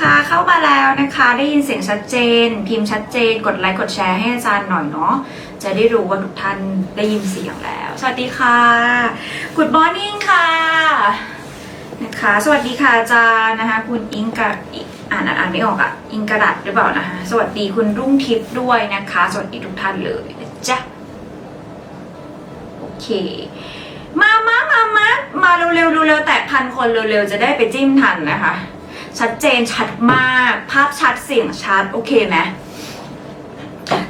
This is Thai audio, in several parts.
ค่ะเข้ามาแล้วนะคะได้ยินเสียงชัดเจน พิมพ์ชัดเจน กดไลค์กดแชร์ให้อาจารย์หน่อยเนาะจะได้รู้ว่าทุกท่านได้ยินเสียงแล้ว สวัสดีค่ะ Good morning ค่ะนะคะสวัสดีค่ะอาจารย์นะคะคุณอิงกะอิอ่านอ่านไม่ออกอะอิงกระดัดหรือเปล่านะคะสวัสดีคุณรุ่งทิพย์ด้วยนะคะ สวัสดีทุกท่านเลยจ๊ะโอเค มามามามามาเร็วๆเร็วๆแตะพันคนเร็วๆจะได้ไปจิ้มทันนะคะ ชัดเจนชัดมาก ภาพชัดเสียงชัด โอเคไหม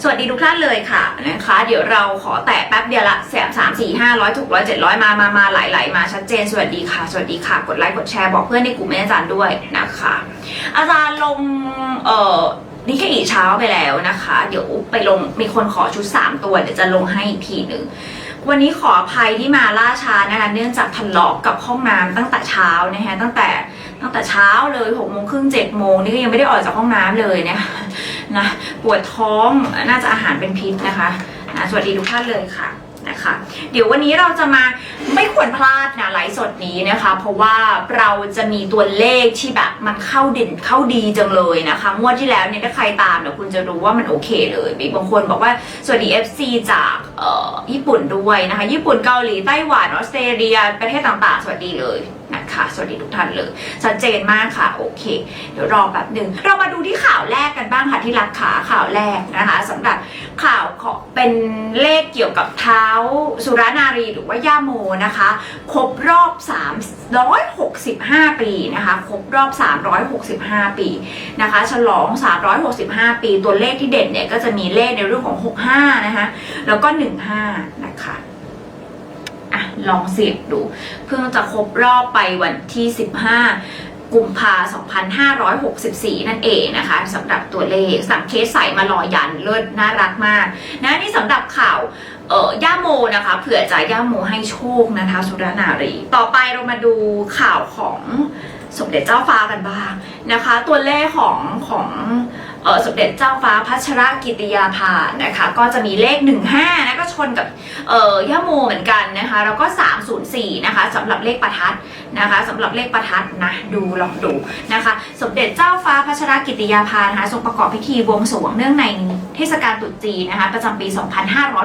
สวัสดีทุกท่านเลยค่ะนะคะ เดี๋ยวเราขอแตะแป๊บเดียวละแสมสามสี่ห้าร้อยถูกร้อยเจ็ดร้อยมามามาไหลไหลมาชัดเจน สวัสดีค่ะ สวัสดีค่ะ กดไลค์กดแชร์บอกเพื่อนในกลุ่มแม่อาจารย์ด้วยนะคะ อาจารย์ลงเอ่อนิเคอีเช้าไปแล้วนะคะ เดี๋ยวไปลงมีคนขอชุด3ตัวเดี๋ยวจะลงให้อีกทีหนึ่งวันนี้ขออภัยที่มาล่าช้านะคะเนื่องจากทะเลาะกับห้องน้ำตั้งแต่เช้านะคะตั้งแต่ ตั้งแต่เช้าเลยหกโมงครึ่งเจ็ดโมงนี่ก็ยังไม่ได้ออกจากห้องน้ำเลยเนี่ยนะปวดท้องน่าจะอาหารเป็นพิษนะคะนะสวัสดีทุกท่านเลยค่ะนะคะเดี๋ยววันนี้เราจะมาไม่ควรพลาดนะไลฟ์สดนี้นะคะ เพราะว่าเราจะมีตัวเลขที่แบบมันเข้าเด่นเข้าดีจังเลยนะคะงวดที่แล้วเนี่ยถ้าใครตามเนี่ยคุณจะรู้ว่ามันโอเคเลยมีบางคนบอกว่าสวัสดี FC จากเอ่อญี่ปุ่นด้วยนะคะ ญี่ปุ่นเกาหลีไต้หวันออสเตรเลียประเทศต่างๆ สวัสดีเลย นะคะ สวัสดีทุกท่านเลยชัดเจนมากค่ะ โอเค เดี๋ยวรอแบบหนึ่งเรามาดูที่ข่าวแรกกันบ้างค่ะที่รักขาข่าวแรกนะคะสำหรับข่าวของเป็นเลขเกี่ยวกับเท้าสุรนารีหรือว่าย่าโมนะคะ ครบรอบ 365 ปีนะคะ ครบรอบ 365 ปีนะคะ ฉลอง 365 ปีตัวเลขที่เด่นเนี่ยก็จะมีเลขในเรื่องของ 65 นะคะ แล้วก็ 15 นะคะ อะลองเสียบดู เพิ่งจะครบรอบไปวันที่ 15 กุมภา2564 นั่นเองนะคะสำหรับตัวเลขสั่งเคสใส่มารอยันเลิศน่ารักมาก นะนี่สำหรับข่าวเอ่อย่าโมนะคะเผื่อจะย่าโมให้โชคนะคะสุรนารี ต่อไปเรามาดูข่าวของสมเด็จเจ้าฟ้ากันบ้างนะคะ ตัวเลขของของ สมเด็จเจ้าฟ้าพัชรกิติยาภานะคะ ก็จะมีเลข 15นะก็ชนกับย่าโมเหมือนกันนะคะ แล้วก็ 304 นะคะสำหรับเลขประทัดนะคะสำหรับเลขประทัดนะดูลองดูนะคะ สมเด็จเจ้าฟ้าพัชรกิติยาภานะคะทรงประกอบพิธีบวงสรวงเนื่องในเทศกาลตรุษจีนนะคะประจำปี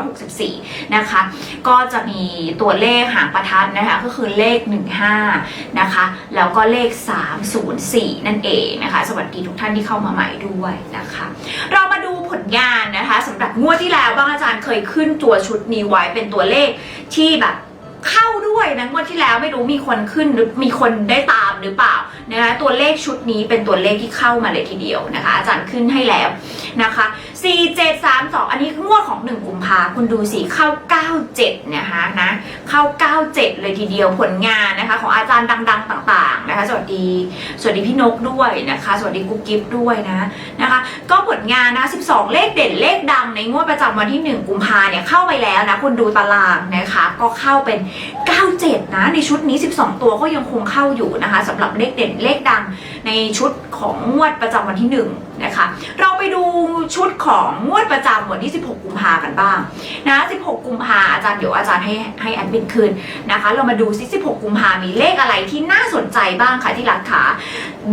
2564 นะคะ ก็จะมีตัวเลขหางประทัดนะคะก็คือเลข 15 นะคะ แล้วก็เลข 304 นั่นเองนะคะ สวัสดีทุกท่านที่เข้ามาใหม่ด้วยนะคะ เรามาดูผลงานนะคะสำหรับงวดที่แล้วบ้างอาจารย์เคยขึ้นตัวชุดนี้ไว้เป็นตัวเลขที่แบบ เข้าด้วยนะงวดที่แล้วไม่รู้มีคนขึ้นหรือมีคนได้ตามหรือเปล่านะคะตัวเลขชุดนี้เป็นตัวเลขที่เข้ามาเลยทีเดียวนะคะ อาจารย์ขึ้นให้แล้วนะคะ 4 7 3 2 อันนี้งวดของ 1 กุมภาคุณดูสิ เข้า 97 นะคะนะ เข้า 97 เลยทีเดียวผลงานนะคะ ของอาจารย์ดัง ๆ ต่างๆนะคะ สวัสดี สวัสดีพี่นกด้วยนะคะ สวัสดีกุ๊กกิ๊บด้วยนะนะคะ ก็ผลงานนะ 12 เลขเด่นเลขดังในงวดประจำวันที่ 1 กุมภาเนี่ยเข้าไปแล้วนะ คุณดูตารางนะคะ ก็เข้าเป็น 97 นะ ในชุดนี้ 12 ตัวก็ยังคงเข้าอยู่นะคะสำหรับเลขเด่นเลขดังในชุดของงวดประจำวันที่ 1นะคะ เราไปดูชุดของงวดประจำวันที่ 16 กุมภากันบ้างนะ 16 กุมภาอาจารย์เดี๋ยวอาจารย์ให้ให้แอดมินคืนนะคะ เรามาดูซิ16 กุมภามีเลขอะไรที่น่าสนใจบ้างคะที่รักขา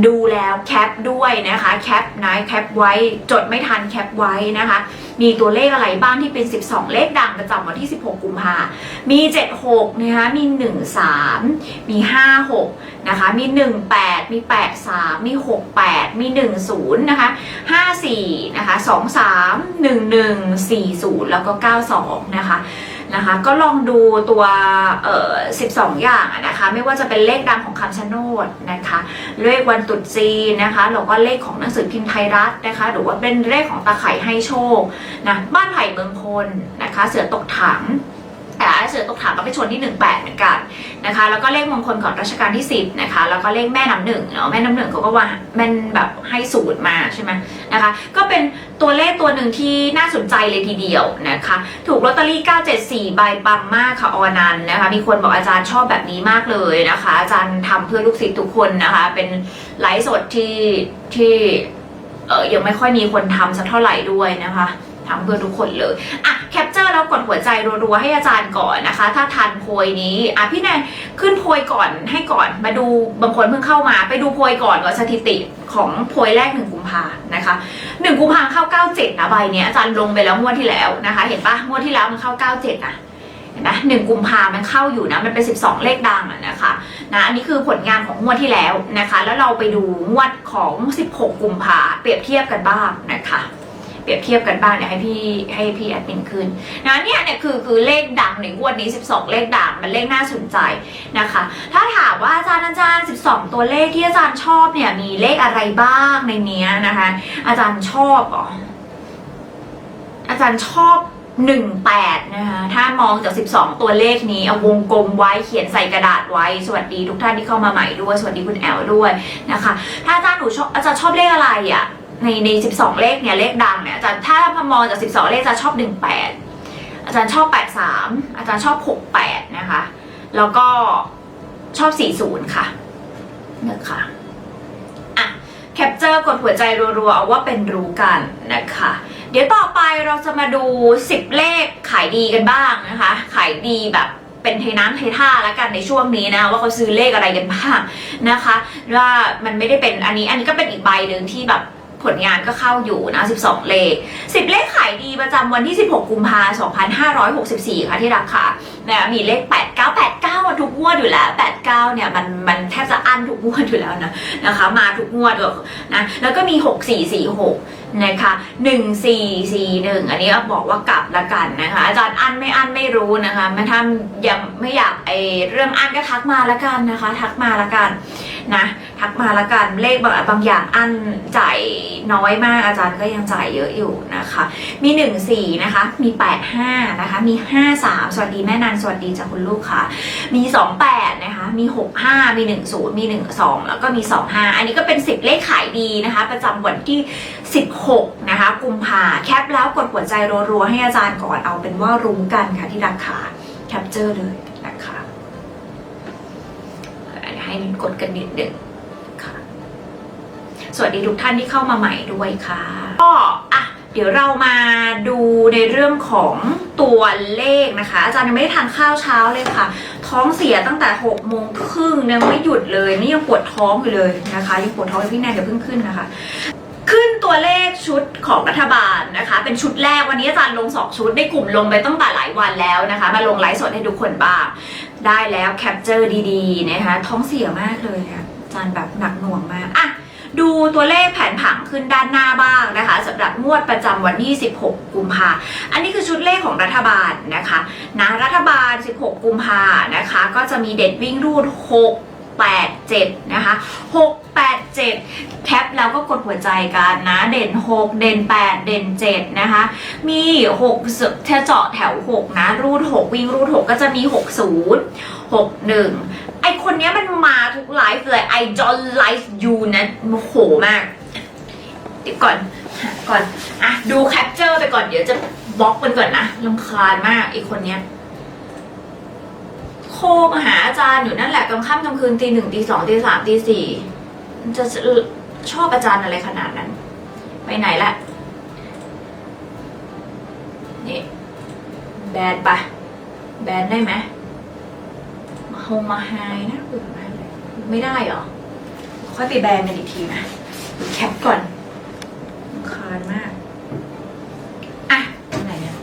ดูแล้วแคปด้วยนะคะแคปนะแคปไว้จดไม่ทันแคปไว้นะคะ มีตัวเลขอะไรบ้างที่เป็น 12 เลขดังประจำวันที่ 16 กุมภามี 76 นะคะ มี 13 มี 56 นะคะ มี 18 มี 83 มี 68 มี 10 นะคะ 54 นะคะ 23 11 40 แล้วก็ 92 นะคะ นะคะ ก็ลองดูตัวเอ่อ12 อย่างนะคะ ไม่ว่าจะเป็นเลขดังของคำชะโนดนะคะ เลขวันตรุษจีนนะคะหรือว่าเลขของหนังสือพิมพ์ไทยรัฐนะคะ หรือว่าเป็นเลขของตาไข่ให้โชคนะบ้านไผ่เมืองพลนะคะ เสือตกถัง แต่อ้เสือตกถังก็ไปชนที่ 18 เหมือนกันนะคะแล้วก็เลขมงคลของรัชกาลที่ 10นะคะแล้วก็เลขแม่น้ำหนึ่งเนาะแม่น้ำหนึ่งเขาก็ว่าม่นแบบให้สูตรมาใช่ไหมนะคะก็เป็นตัวเลขตัวหนึ่งที่น่าสนใจเลยทีเดียวนะคะถูกลอตเตอรี่ 974 ใบปังมากค่ะออนันนะคะมีคนบอกอาจารย์ชอบแบบนี้มากเลยนะคะอาจารย์ทำเพื่อลูกศิษย์ทุกคนนะคะเป็นไลฟ์สดที่ที่เออยังไม่ค่อยมีคนทำสักเท่าไหร่ด้วยนะคะทำเพื่อทุกคนเลยอะ แล้วกดหัวใจรัวๆให้อาจารย์ก่อนนะคะ ถ้าทันโพยนี้อะพี่แนนขึ้นโพยก่อนให้ก่อนมาดูบางคนเพิ่งเข้ามา ไปดูโพยก่อนก่อนสถิติของโพยแรกหนึ่งกุมภานะคะหนึ่งกุมภาเข้าเก้าเจ็ดนะใบเนี้ยอาจารย์ลงไปแล้วงวดที่แล้วนะคะ เห็นปะงวดที่แล้วมันเข้าเก้าเจ็ดนะเห็นไหมหนึ่งกุมภามันเข้าอยู่นะ มันเป็นสิบสองเลขดังอะนะคะนะอันนี้คือผลงานของงวดที่แล้วนะคะ แล้วเราไปดูงวดของสิบหกกุมภาเปรียบเทียบกันบ้างนะคะ เปรียบเทียบกันบ้างเดี๋ยวให้พี่ให้พี่แอดมินขึ้นนะเนี่ยเนี่ยคือคือเลขดังในงวดนี้ 12 เลขดังมันเลขน่าสนใจนะคะ ถ้าถามว่าอาจารย์อาจารย์ 12 ตัวเลขที่อาจารย์ชอบเนี่ยมีเลขอะไรบ้างในเนี้ยนะคะ อาจารย์ชอบเหรออาจารย์ชอบ18นะคะ ถ้ามองจาก12ตัวเลขนี้ เอาวงกลมไว้เขียนใส่กระดาษไว้ สวัสดีทุกท่านที่เข้ามาใหม่ด้วย สวัสดีคุณแอลด้วยนะคะ ถ้าอาจารย์หนูชอบอาจารย์ชอบเลขอะไรอะ ในใน 12 เลขเนี่ยเลขดังเนี่ยอาจารย์ถ้าพมองจาก 12 เลขอาจารย์ชอบ 18 อาจารย์ชอบ 83 อาจารย์ชอบ 68 นะคะ แล้วก็ชอบ 40 ค่ะนะคะอะ แคปเจอร์กดหัวใจรัวๆเอาว่าเป็นรู้กันนะคะ เดี๋ยวต่อไปเราจะมาดู 10 เลขขายดีกันบ้างนะคะ ขายดีแบบเป็นเทน้ำเทท่าแล้วกันในช่วงนี้นะว่าเขาซื้อเลขอะไรกันบ้างนะคะ ว่ามันไม่ได้เป็นอันนี้อันนี้ก็เป็นอีกใบหนึ่งที่แบบ ผลงานก็เข้าอยู่นะ 12 เลข 10 เลขขายดีประจำวันที่ 16 กุมภาพันธ์2564 ค่ะที่ราคานะมีเลข 89 89มาทุกงวดอยู่แล้ว 89 เนี่ยมันมันแทบจะอั้นทุกงวดอยู่แล้วนะนะคะ มาทุกงวดก็นะแล้วก็มี 6446 นะคะ 1441 อันนี้บอกว่ากลับละกันนะคะ อาจารย์อั้นไม่อั้นไม่รู้นะคะมันถ้ายังไม่อยากไอเรื่องอั้นก็ทักมาละกันนะคะ ทักมาละกัน นะทักมาละกันเลขบางบางอย่างอันจ่ายน้อยมากอาจารย์ก็ยังจ่ายเยอะอยู่นะคะ มี 1 4 นะคะ มี 8 5 นะคะ มี 5 3 สวัสดีแม่นันสวัสดีจากคุณลูกค่ะ มี 2 8 นะคะ มี 6 5 มี 1 0 มี 1 2 แล้วก็มี 2 5 อันนี้ก็เป็น 10 เลขขายดีนะคะ ประจำวันที่ 16 นะคะ กุมภาแคปแล้วกดหัวใจรัวๆให้อาจารย์ก่อนเอาเป็นว่ารู้กันค่ะที่ราคาแคปเจอร์เลยนะคะ ให้กดกันนิดหนึ่งค่ะ สวัสดีทุกท่านที่เข้ามาใหม่ด้วยค่ะ ก็อะเดี๋ยวเรามาดูในเรื่องของตัวเลขนะคะ อาจารย์ยังไม่ได้ทานข้าวเช้าเลยค่ะ ท้องเสียตั้งแต่6กโมงครึ่งยังไม่หยุดเลย นี่ยังปวดท้องอยู่เลยนะคะ ยังปวดท้องอยู่พี่แนนเดี๋ยวเพิ่งขึ้นนะคะ ขึ้นตัวเลขชุดของรัฐบาลนะคะ เป็นชุดแรกวันนี้อาจารย์ลง 2 ชุดได้กลุ่มลงไปตั้งแต่หลายวันแล้วนะคะ มาลงไลฟ์สดให้ทุกคนบ้าง ได้แล้วแคปเจอร์ดีๆนะคะ ท้องเสียมากเลยค่ะอาจารย์แบบหนักหน่วงมากอะดูตัวเลขแผนผังขึ้นด้านหน้าบ้างนะคะสำหรับงวดประจำวันที่ 16 กุมภาอันนี้คือชุดเลขของรัฐบาลนะคะนะรัฐบาล 16 กุมภานะคะ ก็จะมีเด็ดวิ่งรูด 6 8 7 นะคะ 6 8 7แคปแล้วก็กดหัวใจกันนะ เด่น 6 เด่น 8 เด่น 7 นะคะ มี6เจาะแถว 6 นะ รูด 6 วิ่งรูด 6 ก็จะมี 60 61 ไอคนเนี้ยมันมาทุกไลฟ์เลย I don't like you นะโมโหมากเดี๋ยวก่อน ก่อน อะ ดูแคปเจอร์ไปก่อน เดี๋ยวจะบล็อกมันก่อนนะลำคาญมากไอคนเนี้ย โคมาหาอาจารย์อยู่นั่นแหละกลางค่ำกลางคืนตีหนึ่งตีสองตีสามตีสี่จะชอบอาจารย์อะไรขนาดนั้น ไปไหนละนี่แบนไปแบนได้ไหมมาโฮมมาไฮนะเบื่อมากเลยไม่ได้เหรอ ค่อยไปแบนกันอีกทีนะแคปก่อนคาญมากอะตรงไหนเนี่ย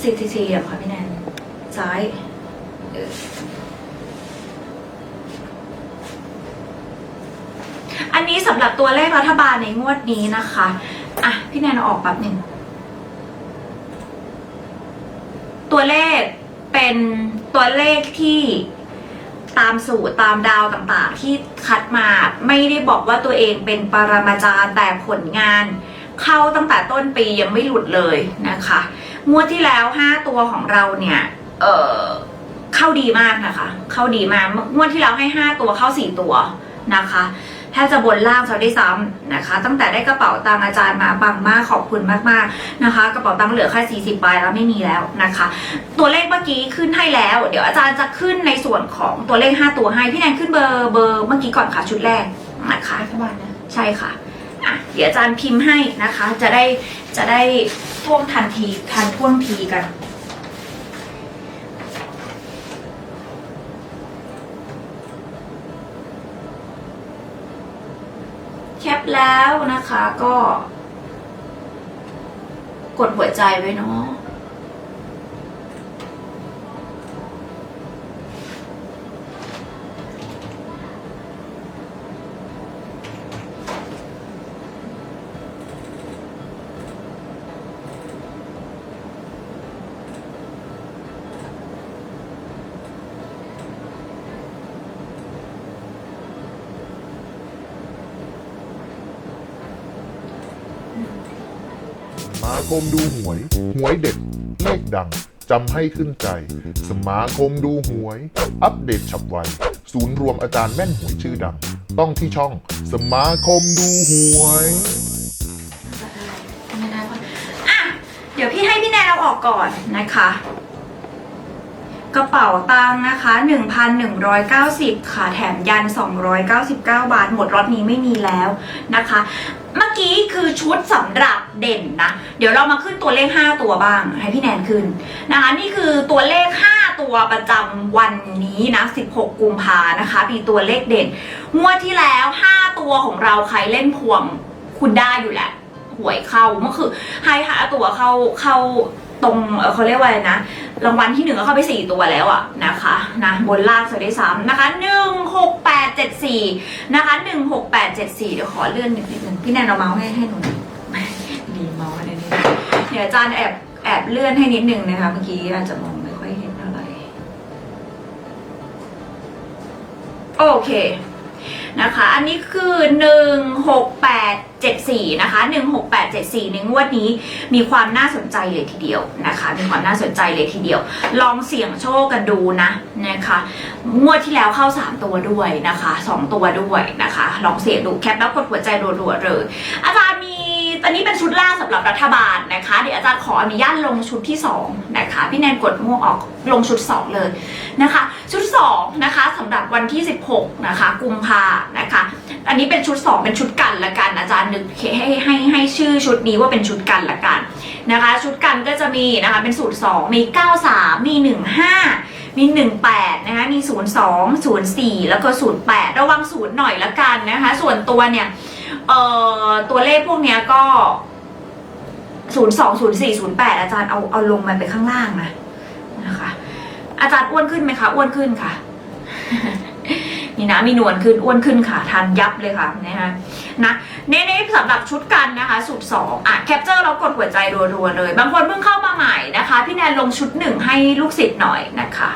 ซีทีซีเหรอคะพี่แนน ซ้ายอันนี้สำหรับตัวเลขรัฐบาลในงวดนี้นะคะ อะ พี่แนนออกแป๊บหนึ่ง ตัวเลขเป็นตัวเลขที่ตามสูตรตามดาวต่างๆ ที่คัดมาไม่ได้บอกว่าตัวเองเป็นปรมาจารย์แต่ผลงาน เข้าตั้งแต่ต้นปียังไม่หลุดเลยนะคะ งวดที่แล้วห้าตัวของเราเนี่ย เออเข้าดีมากนะคะ เข้าดีมากงวดที่แล้วให้ห้าตัวเข้าสี่ตัวนะคะแทบจะบนล่างซะได้วยซ้ำนะคะ ตั้งแต่ได้กระเป๋าตังค์อาจารย์มาปังมากขอบคุณมากๆนะคะ กระเป๋าตังค์เหลือแค่40ใบแล้วไม่มีแล้วนะคะ ตัวเลขเมื่อกี้ขึ้นให้แล้ว เดี๋ยวอาจารย์จะขึ้นในส่วนของตัวเลข 5 ตัวให้พี่แนนขึ้นเบอร์เบอร์เมื่อกี้ก่อนค่ะชุดแรกนะคะรัฐบาลนะใช่ค่ะอะ เดี๋ยวอาจารย์พิมพ์ให้นะคะ จะได้จะได้ท่วงทันทีทันท่วงทีกัน แล้วนะคะก็ กดหัวใจไว้เนาะ คมดูหวย หวยเด็ดเลขดังจำให้ขึ้นใจ สมาคมดูหวย อัปเดตฉับไว ศูนย์รวมอาจารย์แม่นหวยชื่อดัง ต้องที่ช่องสมาคมดูหวยไม่ได้ปะอะ เดี๋ยวพี่ให้พี่แนนเอาออกก่อนนะคะ กระเป๋าตังค์นะคะ 1,190 ค่ะ แถมยัน 299 บาท หมดรถนี้ไม่มีแล้วนะคะ เมื่อกี้คือชุดสำหรับเด่นนะ เดี๋ยวเรามาขึ้นตัวเลข 5 ตัวบ้าง ให้พี่แนนขึ้นนะคะนี่คือตัวเลข 5 ตัวประจำวันนี้นะ 16 กุมภานะคะมีตัวเลขเด่นงวดที่แล้ว 5 ตัวของเราใครเล่นพวงคุณได้อยู่แหละหวยเข้าเมื่อคือให้หาตัวเข้าเข้า ตรงเอ่อเขาเรียกว่าอะไรนะ รางวัลที่หนึ่งก็เข้าไปสี่ตัวแล้วอะนะคะนะบนล่างซะได้วยซ้ำนะคะหนึ่งหกแปดเจ็ดสี่นะคะหนึ่งหกแปดเจ็ดสี่เดี๋ยวขอเลื่อนนิดนึงพี่แนนเอาเมาส์ให้ให้หนูมีเมาส์อะไรนี่เดี๋ยวอาจารย์แอบแอบเลื่อนให้นิดนึงนะคะเมื่อกี้อาจจะมองไม่ค่อยเห็นเท่าไหร่โอเคนะคะ อันนี้คือ16874นะคะ 16874ในงวดนี้มีความน่าสนใจเลยทีเดียวนะคะ มีความน่าสนใจเลยทีเดียว ลองเสี่ยงโชคกันดูนะนะคะงวดที่แล้วเข้า 3 ตัวด้วยนะคะ 2 ตัวด้วยนะคะ ลองเสี่ยงดูแคปแล้วกดหัวใจรัวๆเลยอาจารย์ อนนี้เป็นชุดล่างสำหรับรัฐบาลนะคะ เดี๋ยวอาจารย์ขออนุญาตลงชุดที่ 2 นะคะ พี่แนนกดม่วงออกลงชุด 2 เลยนะคะ ชุด2นะคะสำหรับวันที่ 16นะคะกุมภานะคะ อันนี้เป็นชุด 2 เป็นชุดกันละกันอาจารย์นึกให้ให้ให้ชื่อชุดนี้ว่าเป็นชุดกันละกันนะคะ ชุดกันก็จะมีนะคะเป็นสูตร 2 มี 93 มี 15มี 18 นะคะ มี 02 04 แล้วก็ 08 ระวังศูนย์หน่อยละกันนะคะ ส่วนตัวเนี่ย เอ่อตัวเลขพวกเนี้ยก็02 04 08อาจารย์เอาเอาลงมาไปข้างล่างนะนะคะ อาจารย์อ้วนขึ้นไหมคะ อ้วนขึ้นค่ะ นี่นะมีหนวลขึ้นอ้วนขึ้นค่ะทันยับเลยค่ะนะคะนะเน้นสำหรับชุดกันนะคะสูตรสองอะแคปเจอร์แล้วกดหัวใจรัวๆเลย บางคนเพิ่งเข้ามาใหม่นะคะ พี่แนนลงชุดหนึ่งให้ลูกศิษย์หน่อยนะคะ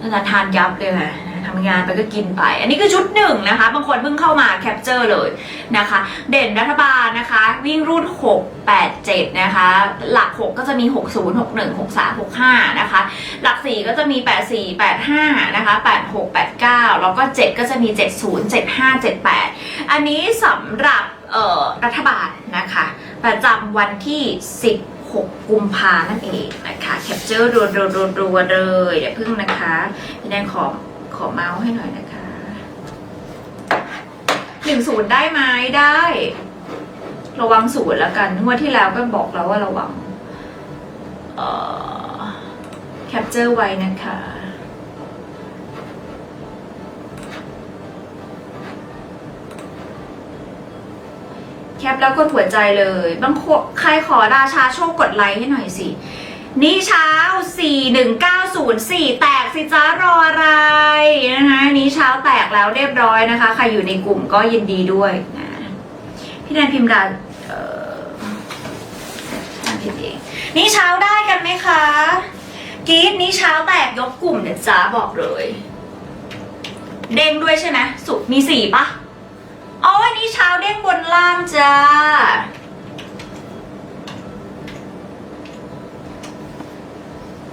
อาจารย์ทานยับเลยค่ะ ทำงานไปก็กินไป อันนี้คือชุดหนึ่งนะคะ บางคนเพิ่งเข้ามาแคปเจอร์เลยนะคะ เด่นรัฐบาลนะคะ วิ่งรุ่น 6 8 7 นะคะ หลัก 6 ก็จะมี 60 61 63 65 นะคะ หลัก 4 ก็จะมี 84 85 นะคะ 86 89 แล้วก็ 7 ก็จะมี 70 75 78 อันนี้สำหรับรัฐบาลนะคะ ประจำวันที่16กุมภานั่นเองนะคะ แคปเจอร์รัวๆๆเลยเดี๋ยวพึ่งนะคะพี่แนนขอข อเมาส์ให้หน่อยนะคะหนึ่งศูนย์ได้ไหมได้ ระวังศูนย์แล้วกันงวดที่แล้วก็บอกแล้วว่าระวังเอ่อแคปเจอร์ไว้นะคะแคปแล้วกดหัวใจเลย บางคนใครขอราชาโชคกดไลค์ให้หน่อยสิ นี่เช้า 41904 แตกสิจ้ารออะไรนะคะนี้เช้าแตกแล้วเรียบร้อยนะคะ ใครอยู่ในกลุ่มก็ยินดีด้วยนะพี่แนนพิมพ์ดาเอออ่านผิดเองนี่เช้าได้กันไหมคะกรีดนี้เช้าแตกยกกลุ่มเดี๋ยวจ้าบอกเลย เด้งด้วยใช่ไหมสุกมีสี่ปะอ๋อวันนี้เช้าเด้งบนล่างจ้า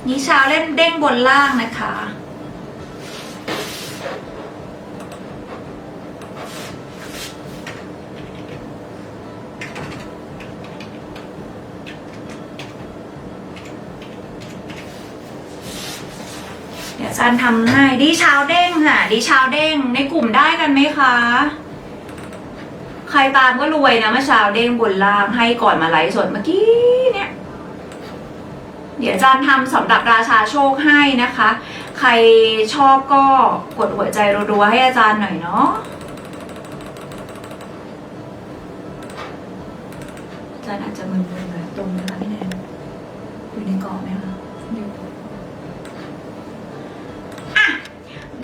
นิชาวเล่นเด้งบนล่างนะคะ เดี๋ยวอาจารย์ทำให้ดีชาวเด้งค่ะดีชาวเด้งในกลุ่มได้กันไหมคะ ใครตามก็รวยนะเมื่อเช้าเด้งบนล่างให้ก่อนมาไลฟ์สดเมื่อกี้เนี่ย เดี๋ยวอาจารย์ทำสำหรับราชาโชคให้นะคะ ใครชอบก็กดหัวใจรัวๆให้อาจารย์หน่อยเนาะอาจารย์อาจจะมึนๆนะตรงนะคะพี่แนนอยู่ในกรอบไหมคะอยู่ะ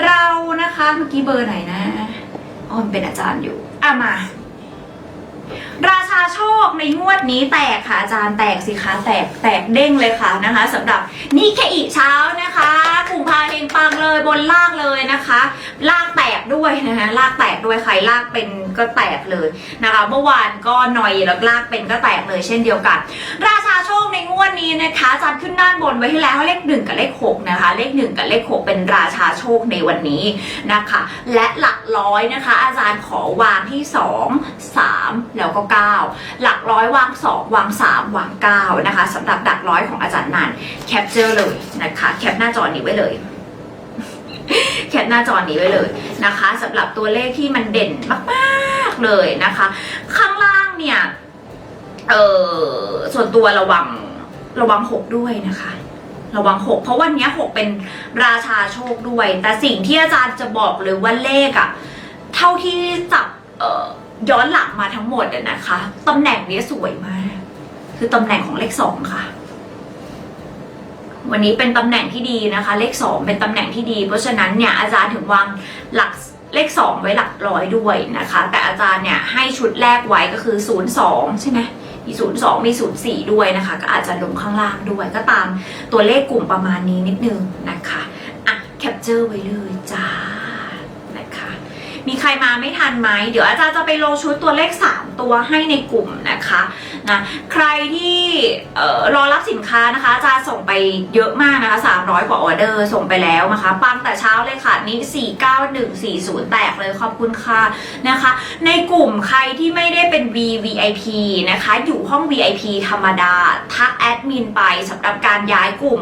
เรานะคะเมื่อกี้เบอร์ไหนนะอ๋อมันเป็นอาจารย์อยู่อะมา ราชาโชคในงวดนี้แตกค่ะอาจารย์แตกสิคะแตกแตกเด้งเลยค่ะนะคะสำหรับนี่แค่อีเช้านะคะกุมพาเฮงปังเลยบนล่างเลยนะคะลากแตกด้วยนะคะลากแตกด้วยใครลากเป็นก็แตกเลยนะคะ เมื่อวานก็หน่อยแล้วลากเป็นก็แตกเลยเช่นเดียวกัน ราชาโช ในงวดนี้นะคะอาจารย์ขึ้นด้านบนไว้ให้แล้วเลขหนึ่งกับเลขหกนะคะ เลขหนึ่งกับเลขหกเป็นราชาโชคในวันนี้นะคะ และหลักร้อยนะคะ อาจารย์ขอวางที่สองสามแล้วก็เก้าหลักร้อยวางสองวางสามวางเก้านะคะสำหรับหลักร้อยของอาจารย์นันแคปเจอร์เลยนะคะแคปหน้าจอนี้ไว้เลยแคปหน้าจอนี้ไว้เลยนะคะสำหรับตัวเลขที่มันเด่นมาก ๆ เลยนะคะ ข้างล่างเนี่ย เออส่วนตัวระวังระวังหกด้วยนะคะ ระวังหกเพราะวันนี้หกเป็นราชาโชคด้วย แต่สิ่งที่อาจารย์จะบอกเลยว่าเลขอะเท่าที่จับเอ่อย้อนหลังมาทั้งหมดอะนะคะตำแหน่งนี้สวยมาก คือตำแหน่งของเลขสองค่ะ วันนี้เป็นตำแหน่งที่ดีนะคะ เลขสองเป็นตำแหน่งที่ดี เพราะฉะนั้นเนี่ยอาจารย์ถึงวางหลักเลขสองไว้หลักร้อยด้วยนะคะ แต่อาจารย์เนี่ยให้ชุดแรกไว้ก็คือศูนย์สองใช่ไหม มีศูนย์สองมีศูนย์สี่ด้วยนะคะ ก็อาจจะลงข้างล่างด้วยก็ตามตัวเลขกลุ่มประมาณนี้นิดนึงนะคะ อะ แคปเจอร์ไว้เลยจ้านะคะ มีใครมาไม่ทันไหมเดี๋ยวอาจารย์จะไปลงชุดตัวเลข 3 ตัวให้ในกลุ่มนะคะนะใครที่รอรับสินค้านะคะอาจารย์ส่งไปเยอะมากนะคะ 300 กว่าออเดอร์ส่งไปแล้วนะคะ ปังแต่เช้าเลยค่ะนี่49140 แตกเลยขอบคุณค่ะนะคะ ในกลุ่มใครที่ไม่ได้เป็น VVIP นะคะ อยู่ห้อง VIP ธรรมดา ทักแอดมินไปสำหรับการย้ายกลุ่ม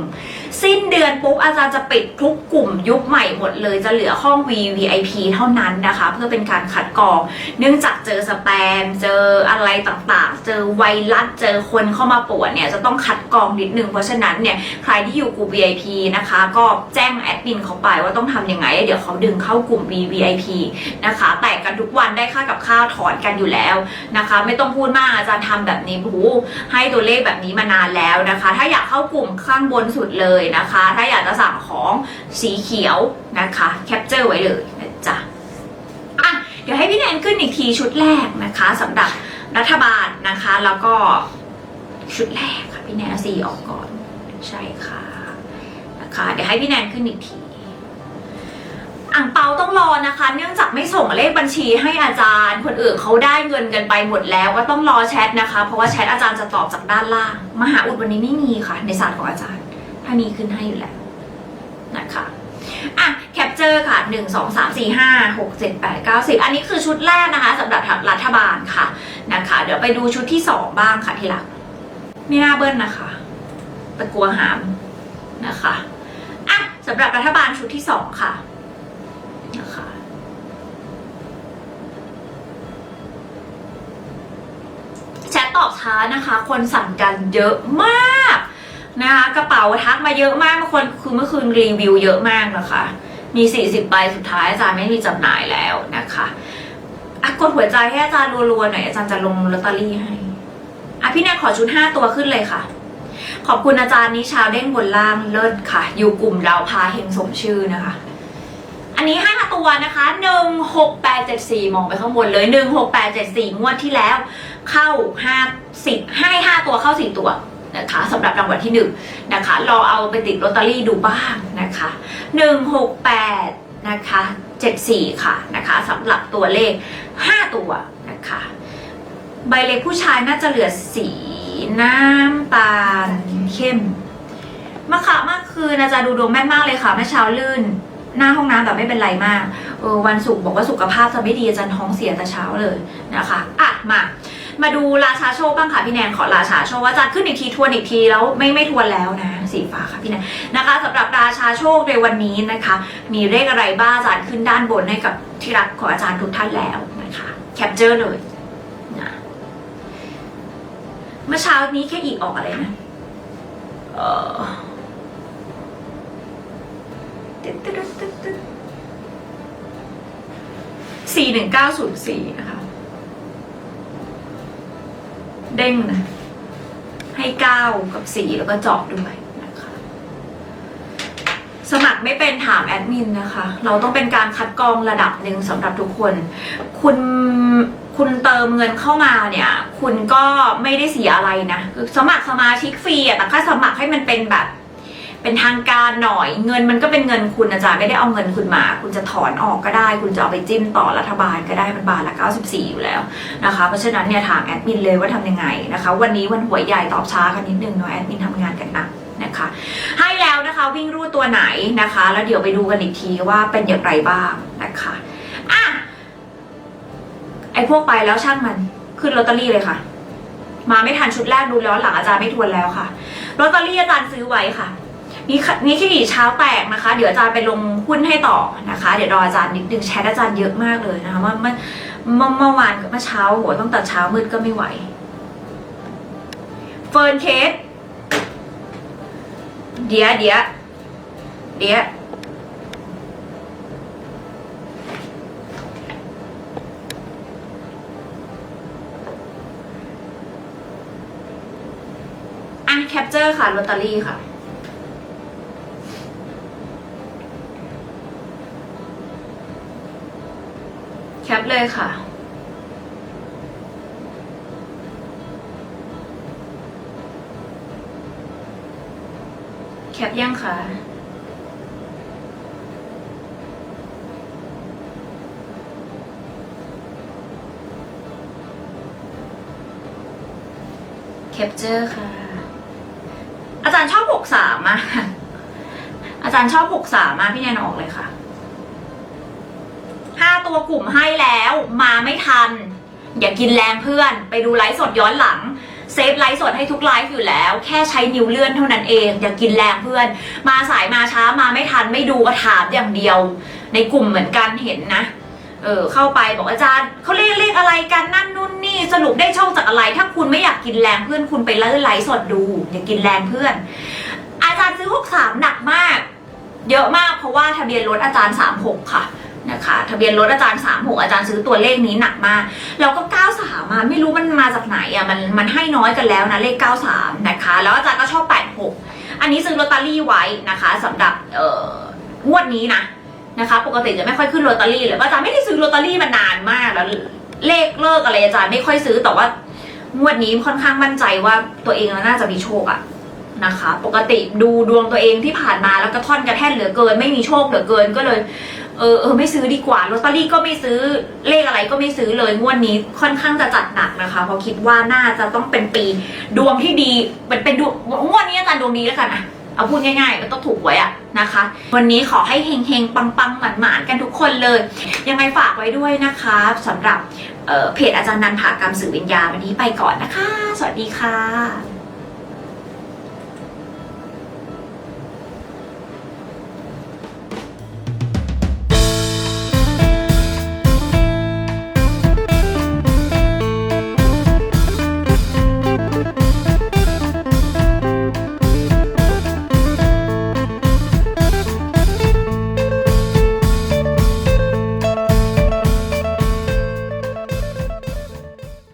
สิ้นเดือนปุ๊บอาจารย์จะปิดทุกกลุ่มยุคใหม่หมดเลยจะเหลือห้อง VVIP เท่านั้นนะคะ เพื่อเป็นการคัดกรอง เนื่องจากเจอสแปม เจออะไรต่างๆ เจอไวรัสเจอคนเข้ามาป่วนเนี่ยจะต้องคัดกรองนิดนึงเพราะฉะนั้นเนี่ยใครที่อยู่กลุ่ม VIP นะคะ ก็แจ้งแอดมินเขาไปว่าต้องทำยังไง เดี๋ยวเขาดึงเข้ากลุ่ม VVIP นะคะแตกกันทุกวันได้ค่ากับข้าวถอนกันอยู่แล้วนะคะ ไม่ต้องพูดมากอาจารย์ทำแบบนี้โอ้ให้ตัวเลขแบบนี้มานานแล้วนะคะ ถ้าอยากเข้ากลุ่มข้างบนสุดเลยนะคะ ถ้าอยากจะสั่งของสีเขียวนะคะแคปเจอร์ไว้เลยนะจ๊ะอะเดี๋ยวให้พี่แนนขึ้นอีกทีชุดแรกนะคะสำหรับรัฐบาลนะคะ แล้วก็ชุดแรกค่ะพี่แนนเอาสีออกก่อนใช่ค่ะนะคะเดี๋ยวให้พี่แนนขึ้นอีกทีอ่างเปาต้องรอนะคะ เนื่องจากไม่ส่งเลขบัญชีให้อาจารย์ คนอื่นเขาได้เงินกันไปหมดแล้วก็ต้องรอแชทนะคะ เพราะว่าแชทอาจารย์จะตอบจากด้านล่าง มหาอุดวันนี้ไม่มีค่ะ ในศาสตร์ของอาจารย์ามีขึ้นให้อยู่แล้วนะคะอะแคปเจอร์ค่ะหนึ่งสองสามสี่ห้าหกเจ็ดแปดเก้าสิบอันนี้คือชุดแรกนะคะสำหรับรัฐบาลค่ะนะคะ เดี๋ยวไปดูชุดที่สองบ้างค่ะทีหลังไม่น่าเบิ้ลนะคะแต่กลัวหามนะคะอะสำหรับรัฐบาลชุดที่สองค่ะนะคะแชทตอบช้านะคะ คนสั่งกันเยอะมาก นะคะกระเป๋าทักมาเยอะมากบางคนคือเมื่อคืนรีวิวเยอะมากนะคะ มี 40ใบสุดท้ายอาจารย์ไม่มีจำหน่ายแล้วนะคะอะกดหัวใจให้อาจารย์รัวๆหน่อยอาจารย์จะลงลอตเตอรี่ให้อะพี่แนนขอชุด 5 ตัวขึ้นเลยค่ะ ขอบคุณอาจารย์นิชาเด้งบนล่างเลิศค่ะ อยู่กลุ่มเราพาเฮงสมชื่อนะคะ อันนี้ห้าตัวนะคะหนึ่งหกแปดเจ็ดสี่มองไปข้างบนเลยหนึ่งหกแปดเจ็ดสี่งวดที่แล้ว เข้าห้าสิบให้ห้าตัวเข้าสี่ตัว นะคะสำหรับรางวัลที่หนึ่งนะคะรอเอาไปติดลอตเตอรี่ดูบ้างนะคะหนึ่งหกแปดนะคะเจ็ดสี่ค่ะนะคะสำหรับตัวเลขห้าตัวนะคะใบเล็กผู้ชายน่าจะเหลือสีน้ำตาลเข้มมาค่ะมื่อคืนอาจารย์ดูดวงแม่นมากเลยค่ะเมื่อเช้าลื่น หน้าห้องน้ำแต่ไม่เป็นไรมากเออวันศุกร์บอกว่าสุขภาพจะไม่ดีอาจารย์ท้องเสียแต่เช้าเลยนะคะอะมา มาดูราชาโชคบ้างค่ะพี่แนนขอราชาโชคอาจารย์ขึ้นอีกทีทวนอีกทีแล้วไม่ไม่ทวนแล้วนะ สีฟ้าค่ะพี่แนนนะคะสำหรับราชาโชคในวันนี้นะคะ มีเลขอะไรบ้างอาจารย์ขึ้นด้านบนให้กับที่รักของอาจารย์ทุกท่านแล้วนะคะแคปเจอร์เลยนะเมื่อเช้านี้แค่อีกออกอะไรนะเออสี่หนึ่งเก้าศูนย์สี่นะคะ เด้งนะให้เก้ากับสี่แล้วก็เจาะด้วยนะคะ สมัครไม่เป็นถามแอดมินนะคะ เราต้องเป็นการคัดกรองระดับหนึ่งสำหรับทุกคน คุณคุณเติมเงินเข้ามาเนี่ย คุณก็ไม่ได้เสียอะไรนะสมัครสมาชิกฟรีอะแต่ค่าสมัครให้มันเป็นแบบ เป็นทางการหน่อย เงินมันก็เป็นเงินคุณอาจารย์ไม่ได้เอาเงินคุณมา คุณจะถอนออกก็ได้ คุณจะเอาไปจิ้มต่อรัฐบาลก็ได้มันบาทละ 94 อยู่แล้วนะคะเพราะฉะนั้นเนี่ยถามแอดมินเลยว่าทำยังไงนะคะ วันนี้วันหวยใหญ่ตอบช้ากันนิดนึงเนาะแอดมินทำงานกันหนักนะคะให้แล้วนะคะวิ่งรูดตัวไหนนะคะ แล้วเดี๋ยวไปดูกันอีกทีว่าเป็นอย่างไรบ้างนะคะอะไอพวกไปแล้วช่างมันขึ้นลอตเตอรี่เลยค่ะ มาไม่ทันชุดแรกดูแล้วหลังอาจารย์ไม่ทวนแล้วค่ะลอตเตอรี่อาจารย์ซื้อไว้ค่ะ มีขมีขี้หลีเช้าแตกนะคะ เดี๋ยวอาจารย์ไปลงหุ้นให้ต่อนะคะ เดี๋ยวรออาจารย์นิดนึงแชทอาจารย์เยอะมากเลยนะคะว่าเมื่อเมื่อเมื่อวานเมื่อเช้าโหตั้งแต่เช้ามืดก็ไม่ไหวเฟิร์นเคสเดี๋ยวเดี๋ยวเดี๋ยวอะแคปเจอร์ค่ะลอตเตอรี่ค่ะ ปเลยค่ะ แคปยังคะแคปเจอร์ค่ะ อาจารย์ชอบหกสามอะอาจารย์ชอบหกสามอะพี่แนนออกเลยค่ะ ตัวกลุ่มให้แล้วมาไม่ทัน อย่ากินแรงเพื่อน ไปดูไลฟ์สดย้อนหลังเซฟไลฟ์สดให้ทุกไลฟ์อยู่แล้ว แค่ใช้นิ้วเลื่อนเท่านั้นเองอย่ากินแรงเพื่อน มาสายมาช้ามาไม่ทันไม่ดูก็ถามอย่างเดียว ในกลุ่มเหมือนกันเห็นนะเออเข้าไปบอกอาจารย์เขาเรียกเรียกอะไรกันนั่นนู่นนี่สรุปได้โชคจากอะไร ถ้าคุณไม่อยากกินแรงเพื่อนคุณไปเลื่อนไลฟ์สดดู อย่ากินแรงเพื่อน อาจารย์ซื้อหกสามหนักมาก เยอะมากเพราะว่าทะเบียนรถอาจารย์สามหกค่ะ นะคะทะเบียนรถอาจารย์36อาจารย์ซื้อตัวเลขนี้หนักมากแล้วก็93มาไม่รู้มันมาจากไหนอะมันมันให้น้อยกันแล้วนะเลข 93 นะคะ แล้วอาจารย์ก็ชอบ 86 อันนี้ซื้อลอตเตอรี่ไว้นะคะสำหรับเอ่องวดนี้นะนะคะ ปกติจะไม่ค่อยขึ้นลอตเตอรี่เลยอาจารย์ไม่ได้ซื้อลอตเตอรี่มานานมากแล้วเลขเลิกอะไรอาจารย์ไม่ค่อยซื้อแต่ว่างวดนี้ค่อนข้างมั่นใจว่าตัวเองน่าจะมีโชคอะนะคะ ปกติดูดวงตัวเองที่ผ่านมาแล้วก็ท่อนกระแท่นเหลือเกิน ไม่มีโชคเหลือเกินก็เลย เออเออไม่ซื้อดีกว่าลอตเตอรี่ก็ไม่ซื้อเลขอะไรก็ไม่ซื้อเลยงวดนี้ค่อนข้างจะจัดหนักนะคะ เพราะคิดว่าน่าจะต้องเป็นปีดวงที่ดีเป็นเป็นดวงงวดนี้อาจารย์ดวงดีแล้วกันอะเอาพูดง่ายๆมันต้องถูกไว้อะนะคะ วันนี้ขอให้เฮงๆ ปังๆ หมานๆ กันทุกคนเลย ยังไงฝากไว้ด้วยนะคะสำหรับเเพจอาจารย์นันผากรรมสื่อวิญญาณวันนี้ไปก่อนนะคะ สวัสดีค่ะ